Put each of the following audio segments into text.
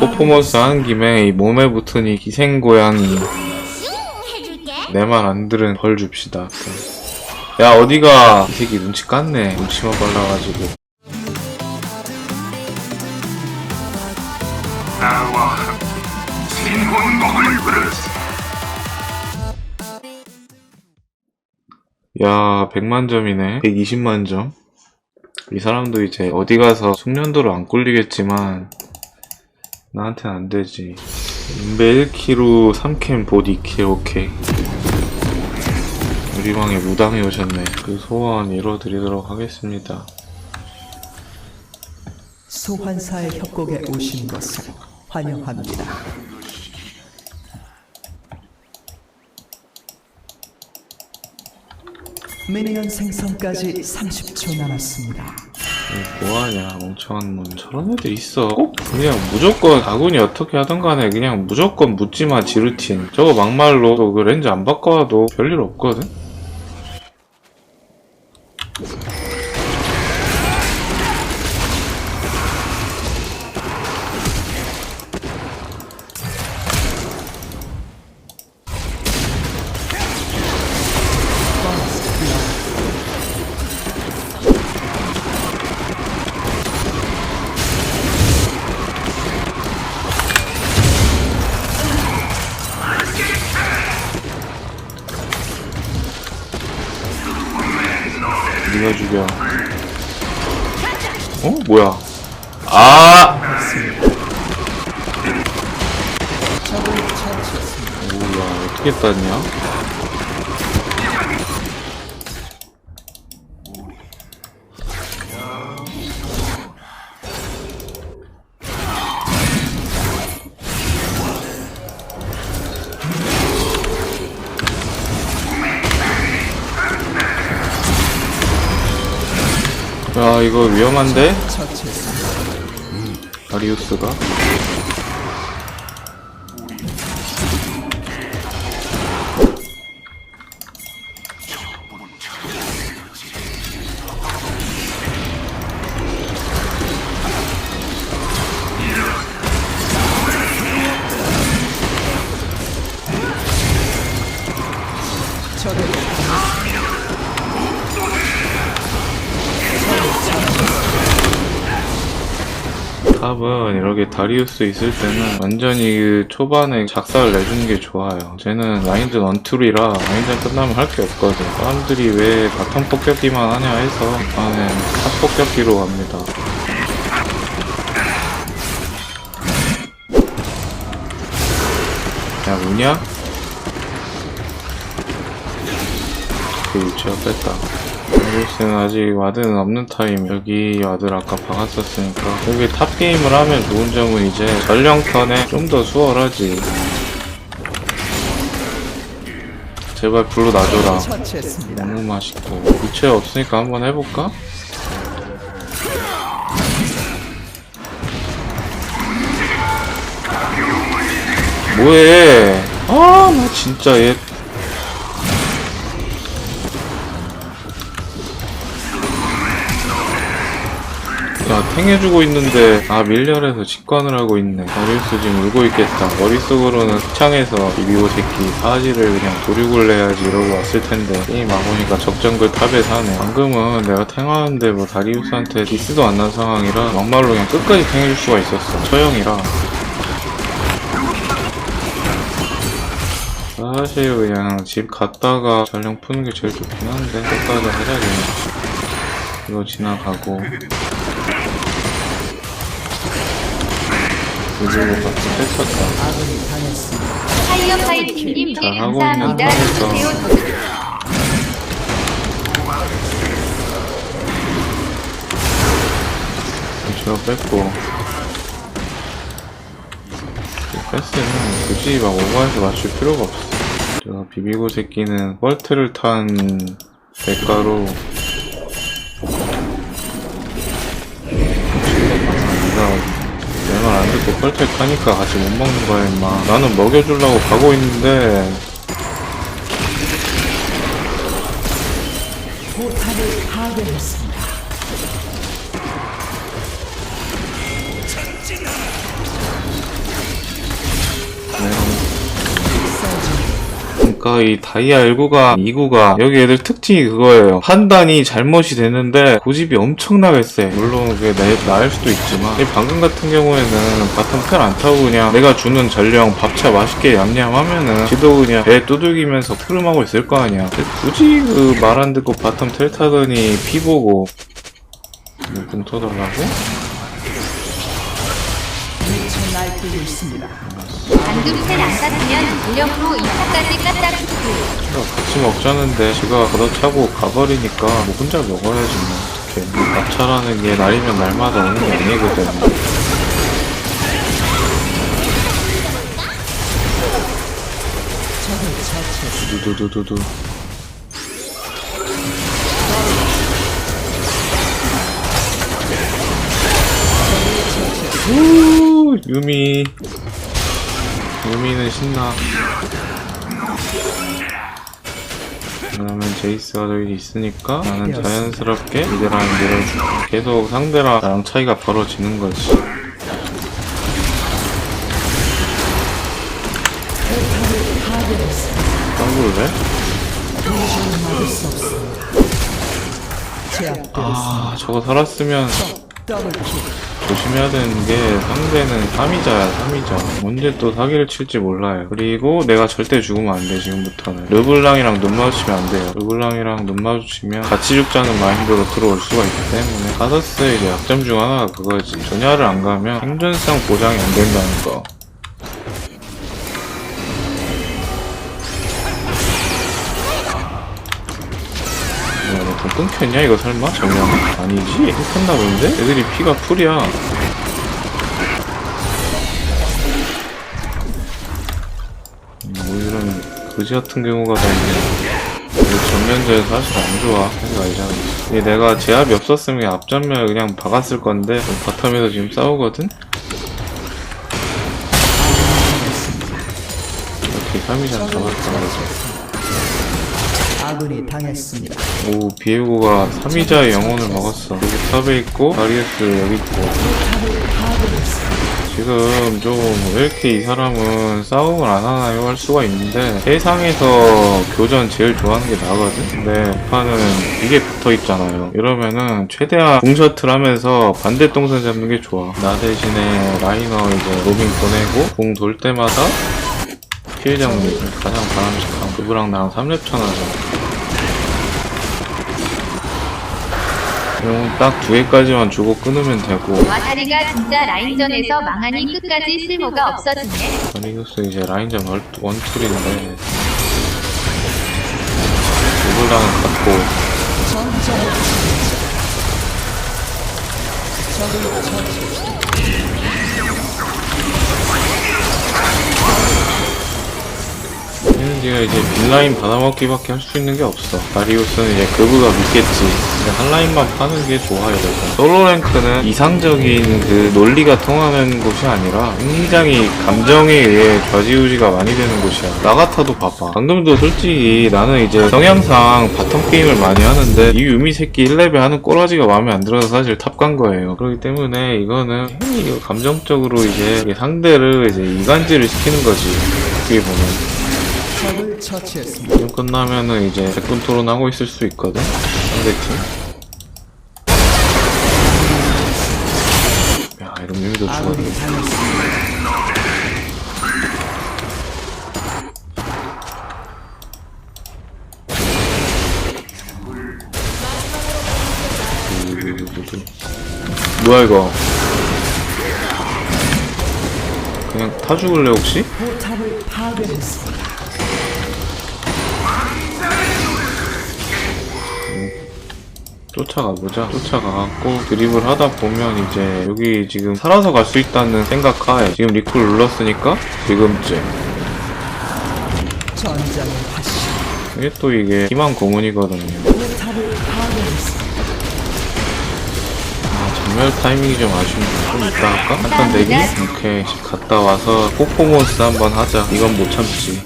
퍼포먼스 하는 김에 이 몸에 붙은 이 기생고양이. 내 말 안 들은 벌 줍시다. 야 어디가 이 새끼 눈치 깠네. 눈치만 빨라가지고. 나와 진혼곡을 부르지 야 100만 점이네. 120만 점. 이 사람도 이제 어디 가서 숙련도로 안 꿀리겠지만 나한테는 안 되지. 인베 1kg 3캠 봇 2킬 오케이. 우리 방에 무당이 오셨네. 그 소원 이뤄드리도록 하겠습니다. 소환사의 협곡에 오신 것을 환영합니다. 미니언 생성까지 30초 남았습니다. 뭐하냐 멍청한 놈. 저런 애들 있어. 꼭 그냥 무조건 아군이 어떻게 하든 간에 그냥 무조건 묻지마 지루틴. 저거 막말로 또그 렌즈 안 바꿔와도 별일 없거든 죽여 어? 뭐야 아! 오야 어떻게 땄냐? 야 이거 위험한데? 다리우스가? 탑은 이렇게 다리우스 있을 때는 완전히 그 초반에 작사를 내주는 게 좋아요. 쟤는 라인전 언툴이라 라인전 끝나면 할 게 없거든. 사람들이 왜 바텀 폭격기만 하냐 해서 나는 탑 폭격기로 갑니다. 야, 뭐냐? 그 유치가 뺐다. 다리우스는 아직 와드는 없는 타임. 여기 와드를 아까 박았었으니까. 여기 탑 게임을 하면 좋은 점은 이제 전령턴에 좀 더 수월하지. 제발 불로 놔줘라. 너무 맛있고. 유체 없으니까 한번 해볼까? 뭐해? 아, 나 진짜 얘. 야, 탱해주고 있는데, 아, 밀려해서 직관을 하고 있네. 지금 울고 있겠다. 머릿속으로는 창에서 비비고 새끼, 사지를 그냥 도륙을 해야지 이러고 왔을 텐데, 게임 와보니까 적정글 탑에 사네. 방금은 내가 탱하는데 뭐 다리우스한테 디스도 안 난 상황이라, 막말로 그냥 끝까지 탱해줄 수가 있었어. 처형이라. 사실 그냥 집 갔다가 전령 푸는 게 제일 좋긴 한데, 끝까지 하자, 그냥. 이거 지나가고. 그리고 같이 당했습니다. 타이어 파이팅님 감사합니다. 배우 이거 뺐고. 패스는 굳이 막 오버해서 맞출 필요가 없어. 저 비비고 새끼는 뻘트를 탄 대가로 내 말안 듣고 뻘트 타니까 같이 못 먹는 거야 임마. 나는 먹여주려고 가고 있는데 포탑을 파괴했습니다. 아까 이 다이아 1구가 2구가 여기 애들 특징이 그거예요. 판단이 잘못이 되는데 고집이 엄청나게 세. 물론 그게 나, 나을 수도 있지만 이 방금 같은 경우에는 바텀 텔안 타고 그냥 내가 주는 전령 밥차 맛있게 얌얌하면은 지도 그냥 배 두들기면서 푸름하고 있을 거 아니야. 굳이 그 말 안 듣고 바텀 텔 타더니 피 보고 뭐 공터달라고? 미쳐 날뛰고 있습니다. 방금 텔안 탔으면 무력으로 2차까지 깠다 야, 같이 먹자는데 지가 걷어차고 가버리니까 뭐 혼자 먹어야지 뭐. 어떡해. 낙차라는 게 날이면 날마다 오는 게 아니거든. 두두두두두. 우 유미 유미는 신나. 그러면 제이스가 저기 있으니까 나는 자연스럽게 이대랑 밀어주고 계속 상대랑 나랑 차이가 벌어지는 거지. 짱구를 왜? 아 저거 살았으면. 조심해야 되는 게 상대는 3이자야 3이자 언제 또 사기를 칠지 몰라요. 그리고 내가 절대 죽으면 안 돼 지금부터는. 르블랑이랑 눈 마주치면 안 돼요. 르블랑이랑 눈 마주치면 같이 죽자는 마인드로 들어올 수가 있기 때문에 카더스의 이제 약점 중 하나가 그거지. 전야를 안 가면 생존성 보장이 안 된다는 거 끊겼냐 이거 설마? 정면 아니지? 끊겼나 본데? 애들이 피가 풀이야 음, 뭐 이런 그지 같은 경우가 다 있네 이거 전면전 사실 안 좋아 생각 알잖아 이게 내가 제압이 없었으면 앞전면 그냥 박았을 건데 바텀에서 지금 싸우거든? 이렇게 3위장 잡았다 아군이 당했습니다. 오 비에고가 3위자의 영혼을 먹었어. 여기 탑에 있고 다리우스 여기 있고. 지금 좀 왜 이렇게 이 사람은 싸움을 안 하나요? 할 수가 있는데 세상에서 교전 제일 좋아하는 게 나거든? 근데 판은 이게 붙어 있잖아요. 이러면은 최대한 궁셔틀 하면서 반대 동선 잡는 게 좋아. 나 대신에 라이너 이제 로밍 보내고 궁돌 때마다 킬 정리 가장 바람직한. 그브랑 나랑 3렙 천 하자 이건 딱두 개까지만 주고 끊으면 되고. 와타리가 진짜 라인전에서 망하니 끝까지 쓸모가 없어지네. 다리우스 이제 라인전 원- 원툴인데. 누굴랑은 같고. 적을 처치 얘가 이제 빈라인 받아먹기밖에 할 수 있는 게 없어. 다리우스는 이제 그브가 믿겠지. 근데 한 라인만 파는 게 좋아요 그래서 솔로 랭크는 이상적인 그 논리가 통하는 곳이 아니라 굉장히 감정에 의해 좌지우지가 많이 되는 곳이야. 나 같아도 봐봐 방금도 솔직히 나는 이제 성향상 바텀 게임을 많이 하는데 이 유미 새끼 1레벨 하는 꼬라지가 마음에 안 들어서 사실 탑 간 거예요. 그렇기 때문에 이거는 괜히 이거 감정적으로 이제 상대를 이제 이간질을 시키는 거지. 어떻게 보면 적을 처치했습니다. 지금 끝나면은 이제 백분 토론 하고 있을 수 있거든 상대팀 야 이런 의미도 아군이 죽었네 당했습니다. 뭐야 이거 그냥 타 죽을래 혹시? 포탑을 파괴했습니다. 쫓아가보자 쫓아가갖고 드립을 하다 보면 이제 여기 지금 살아서 갈 수 있다는 생각하에 지금 리콜 눌렀으니까 지금쯤 화신. 이게 또 이게 희망 고문이거든요 아, 전멸 타이밍이 좀 아쉽네. 좀 이따 할까? 한탄 내기? 오케이. 집 갔다 와서 퍼포먼스 한번 하자. 이건 못 참지.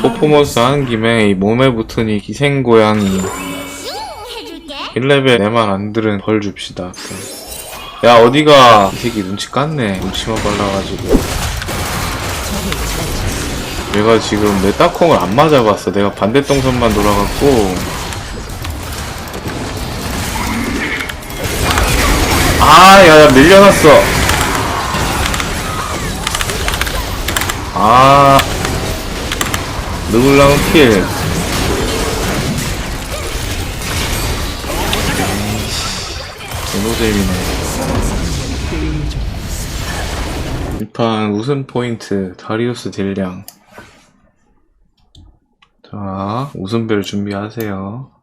퍼포먼스 하는 김에 이 몸에 붙은 이 기생고양이 해줄게 1레벨 내 말 안 들은 벌 줍시다. 야, 어디가? 이 새끼 눈치 깠네. 눈치만 빨라가지고. 얘가 지금 내 딱콩을 안 맞아봤어. 내가 반대 동선만 돌아갔고. 아, 야, 야, 밀려났어. 아. 르블랑은 킬. 개노잼이네. 이판 우승 포인트 다리우스 딜량. 자, 웃음벨 준비하세요.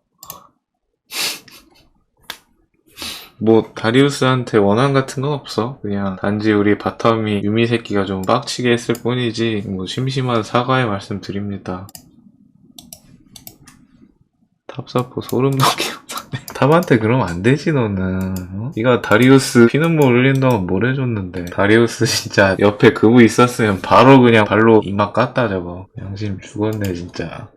뭐 다리우스한테 원한 같은 건 없어. 그냥 단지 우리 바텀이 유미 새끼가 좀 빡치게 했을 뿐이지 뭐 심심한 사과의 말씀 드립니다. 탑사포 소름 돋게 탑한테 그러면 안 되지 너는 어? 네가 다리우스 피눈물 흘린다고 뭘 해줬는데 다리우스 진짜 옆에 그부 있었으면 바로 그냥 발로 이마 깠다 저거 양심 죽었네 진짜